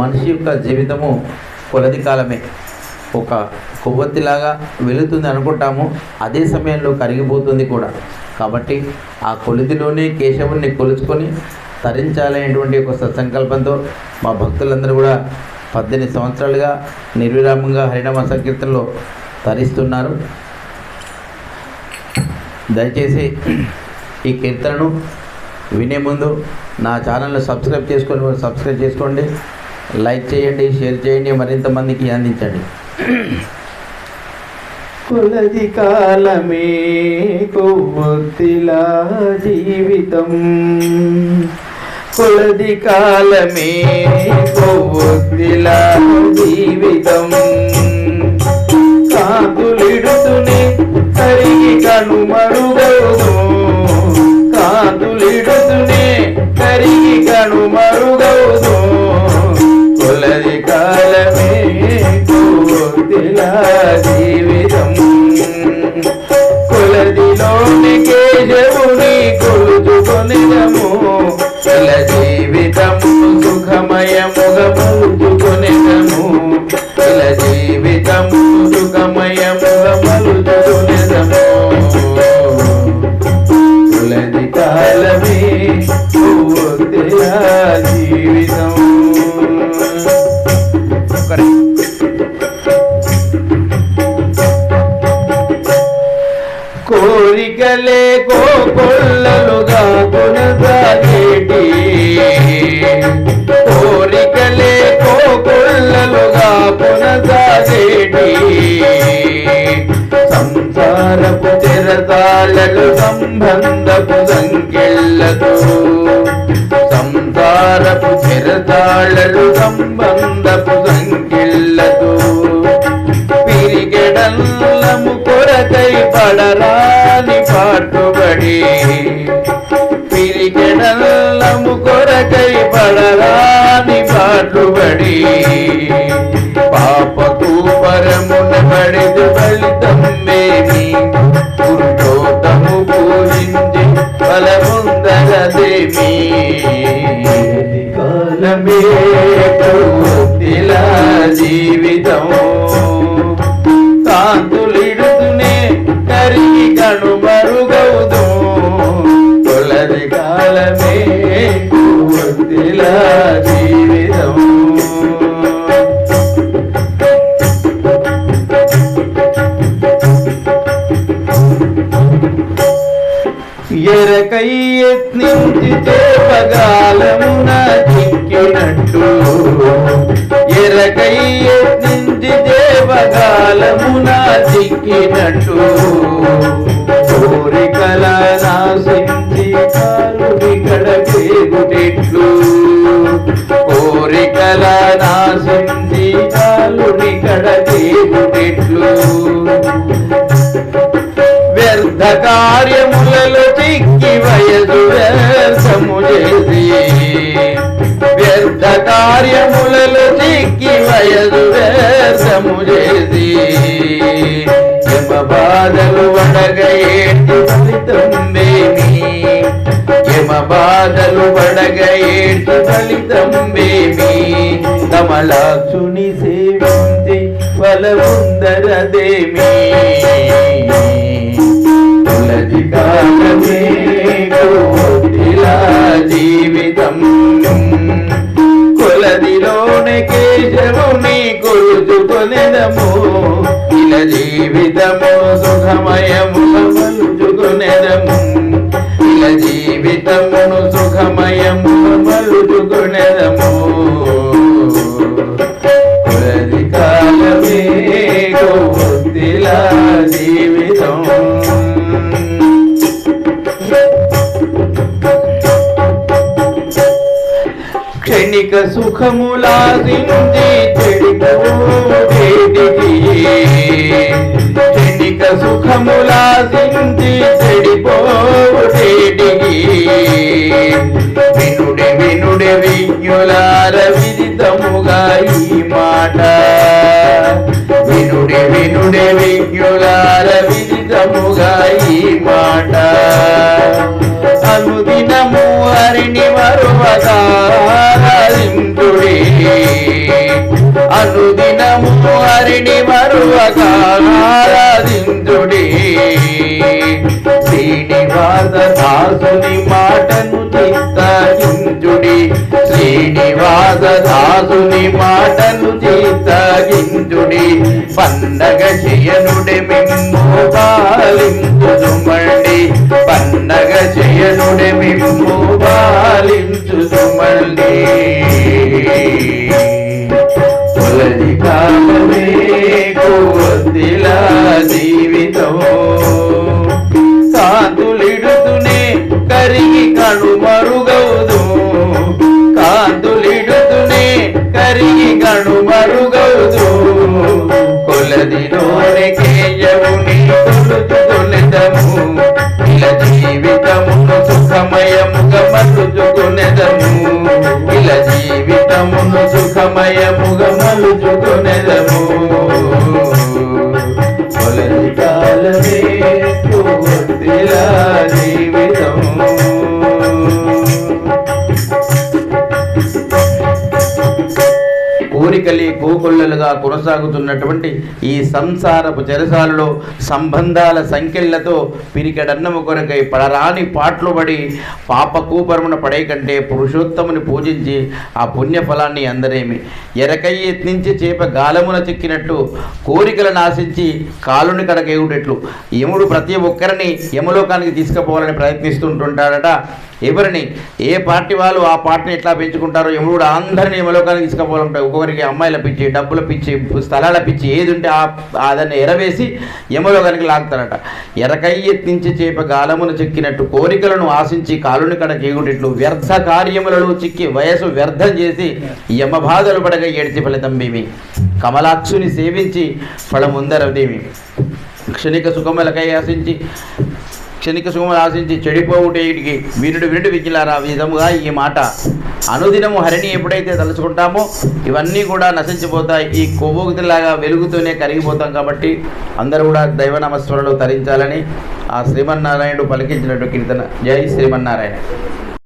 మనిషి యొక్క జీవితము కొలది కాలమే. ఒక కొవ్వొత్తిలాగా వెళుతుంది అనుకుంటాము అదే సమయంలో కరిగిపోతుంది కూడా. కాబట్టి ఆ కొలిదిలోనే కేశవుని కొలుచుకొని తరించాలనేటువంటి ఒక సత్సంకల్పంతో మా భక్తులందరూ కూడా పద్దెనిమిది సంవత్సరాలుగా నిర్విరామంగా హరినామ సంకీర్తనలో తరిస్తున్నారు. దయచేసి ఈ కీర్తనను వినే ముందు నా ఛానల్ను సబ్స్క్రైబ్ చేసుకొని సబ్స్క్రైబ్ చేసుకోండి. లైక్ చేయండి షేర్ చేయండి మరింత మందికి అందించండి. కొలది కాలమే కొవ్వొత్తిలా జీవితం. కొలది కాలమే కొవ్వొత్తిలా జీవితం. కాంతులిడుతూనే కరిగి కనుమరుగవును. కోరికలే కోకొల్లలుగా కొనసాగేటి. కోరికలే కోకొల్లలుగా కొనసాగేటి. సంసారపు తెరతాళలు సంబంధపు సంకెళ్ళతో సంసారపు తెరతాళలు సంబంధపు సంకెళ్ళతో పిరిగడల్లము కొరకై పడరా పడి పాపకు పరమున పడదు ఫలితమేమి పురుషోత్తము పూజించి ఫలముందరదేమి కాలమే పూర్తిలా జీవితం. కాంతులిడుతూనే కరిగి కనుమ ఎరకై యత్నించి చేపగాలమున చిక్కినట్టు ఎరకై యత్నించి దేవగాలమున చిక్కినట్టు కోరికల నాశించి కాలు ఇక్కడ పేగుటెట్లు కోరికల నా వ్యర్థము చేసి యమ బాధలు వడగేటి ఫలితంబేమి? యమ బాధలు వడగేటి ఫలితంబేమి? కమలాక్షుని సేవించి ఫలముందరదేమి? తులసి కాలమే కోటిలా జీవితము ఇలా జీవితము సుఖమయము. వేదిక సుఖములాసింది చెడిపోయేటికి క్షణిక సుఖములాసింది చెడిపో హరిణి మరువకారాధించుడి శ్రీనివాస దాసుని మాటను చిత్తగించుడి. శ్రీనివాస దాసుని మాటను చిత్తగించుడి. పండగ చేయనుడి మిమ్ము పాలించుదుమండి. పండగ చేయనుడి మిమ్ము పాలించుదుమండి. కొద్దిలా జీవితం. కాంతులిడుతూనే కరిగి కను మరుగవుదు. కాంతులిడుతునే కరిగి కను మరుగవుదు. కొలది నోరెకేయముని కొలుతు తొలెదము ఇలా జీవితమును సుఖమయముగా మలుచుకునేదము. ఇలా జీవితమును సుఖమయముగా మలుచుకునేదము. పూకొల్లలుగా కొనసాగుతున్నటువంటి ఈ సంసారపు చెరసాలలో సంబంధాల సంఖ్యలతో పిరికెడన్నము కొరకై పడరాని పాటలు పడి పాపకూపరమున పడే కంటే పురుషోత్తముని పూజించి ఆ పుణ్య ఫలాన్ని అందరేమి. ఎరకై యత్నించి చేప గాలమున చిక్కినట్టు కోరికలను ఆశించి కాలుని కడకేయుటెట్లు యముడు ప్రతి ఒక్కరిని యమలోకానికి తీసుకుపోవాలని ప్రయత్నిస్తుంటుంటాడట. ఎవరిని ఏ పార్టీ వాళ్ళు ఆ పార్టీని ఎట్లా పెంచుకుంటారో యముడు అందరిని యమలోకానికి తీసుకుపోవాలంటారు ఒక్కొక్కరికి అమ్మాయిల పిచ్చి డబ్బుల పిచ్చి స్థలాల పిచ్చి ఏది ఉంటే ఆ దాన్ని ఎరవేసి యమలోకానికి లాగుతారట. ఎరకై ఎత్తించి చేప గాలమును చెక్కినట్టు కోరికలను ఆశించి కాలుని కడ చేగుడిట్లు వ్యర్థ కార్యములలో చిక్కి వయసు వ్యర్థం చేసి యమబాధలు పడగ ఏడ్చి ఫలితం మేమి కమలాక్షుని సేవించి ఫలముందరదేమి క్షణిక సుఖములకై ఆశించి క్షణిక సుఖములు ఆశించి చెడిపోవుటేటికి వీరుడు వినుడు విజ్ఞలారా. విధముగా ఈ మాట అనుదినము హరిని ఎప్పుడైతే తలుచుకుంటామో ఇవన్నీ కూడా నశించిపోతాయి. ఈ కొవ్వొగుతిలాగా వెలుగుతూనే కరిగిపోతాం కాబట్టి అందరూ కూడా దైవనామస్మరణలు తరించాలని ఆ శ్రీమన్నారాయణుడు పలికించినట్టు కీర్తన. జై శ్రీమన్నారాయణ.